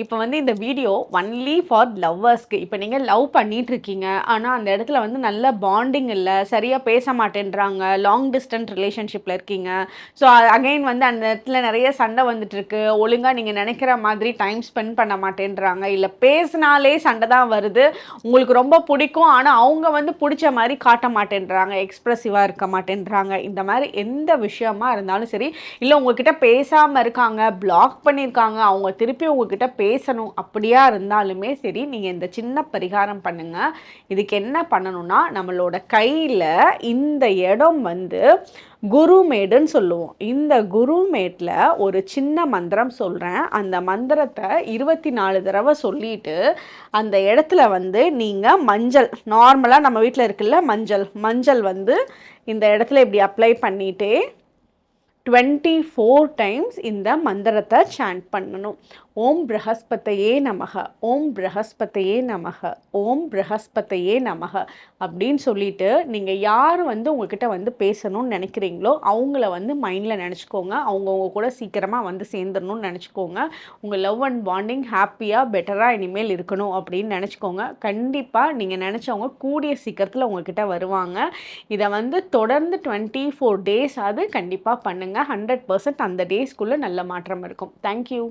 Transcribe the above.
இப்போ வந்து இந்த வீடியோ ஒன்லி ஃபார் லவ்வர்ஸ்க்கு இப்போ நீங்கள் லவ் பண்ணிட்டு இருக்கீங்க ஆனால் அந்த இடத்துல வந்து நல்ல பாண்டிங் இல்லை. சரியாக பேச மாட்டேன்றாங்க லாங் டிஸ்டன்ஸ் ரிலேஷன்ஷிப்பில் இருக்கீங்க. ஸோ அகைன் வந்து அந்த இடத்துல நிறைய சண்டை வந்துட்டுருக்கு. ஒழுங்காக நீங்கள் நினைக்கிற மாதிரி டைம் ஸ்பெண்ட் பண்ண மாட்டேன்றாங்க. இல்லை பேசினாலே சண்டை தான் வருது. உங்களுக்கு ரொம்ப பிடிக்கும். ஆனால் அவங்க வந்து பிடிச்ச மாதிரி காட்ட மாட்டேன்றாங்க. எக்ஸ்ப்ரெசிவாக இருக்க மாட்டேன்றாங்க. இந்த மாதிரி எந்த விஷயமா இருந்தாலும் சரி இல்லை உங்ககிட்ட பேசாமல் இருக்காங்க பிளாக் பண்ணியிருக்காங்க அவங்க திருப்பி உங்ககிட்ட பேசணும் அப்படியா இருந்தாலுமே சரி நீங்கள் இந்த சின்ன பரிகாரம் பண்ணுங்க. இதுக்கு என்ன பண்ணணும்னா நம்மளோட கையில் இந்த இடம் வந்து குருமேடுன்னு சொல்லுவோம். இந்த குருமேட்டில் ஒரு சின்ன மந்திரம் சொல்கிறேன் அந்த மந்திரத்தை இருபத்தி நாலு தடவை சொல்லிட்டு அந்த இடத்துல வந்து நீங்கள் மஞ்சள் நார்மலாக நம்ம வீட்டில் இருக்குல்ல மஞ்சள் மஞ்சள் வந்து இந்த இடத்துல இப்படி அப்ளை பண்ணிட்டே டுவெண்ட்டி ஃபோர் டைம்ஸ் இந்த மந்திரத்தை சாண்ட் பண்ணணும். ஓம் பிரகஸ்பத்தையே நமக ஓம் பிரகஸ்பத்தையே நமக ஓம் பிரகஸ்பத்தையே நமக அப்படின்னு சொல்லிட்டு நீங்கள் யார் வந்து உங்ககிட்ட வந்து பேசணும்னு நினைக்கிறீங்களோ அவங்கள வந்து மைண்டில் நினச்சிக்கோங்க. அவங்கவுங்க கூட சீக்கிரமாக வந்து சேர்ந்துடணும்னு நினச்சிக்கோங்க. உங்கள் லவ் அண்ட் பாண்டிங் ஹாப்பியாக பெட்டராக இனிமேல் இருக்கணும் அப்படின்னு நினச்சிக்கோங்க. கண்டிப்பாக நீங்கள் நினச்சவங்க கூடிய சீக்கிரத்தில் உங்ககிட்ட வருவாங்க. இதை வந்து தொடர்ந்து டுவெண்ட்டி ஃபோர் டேஸ் அது கண்டிப்பாக பண்ணுங்கள் ஹண்ட்ரட் பர்சன்ட் அந்த டேஸ்க்குள்ளே நல்ல மாற்றம் இருக்கும். தேங்க்யூ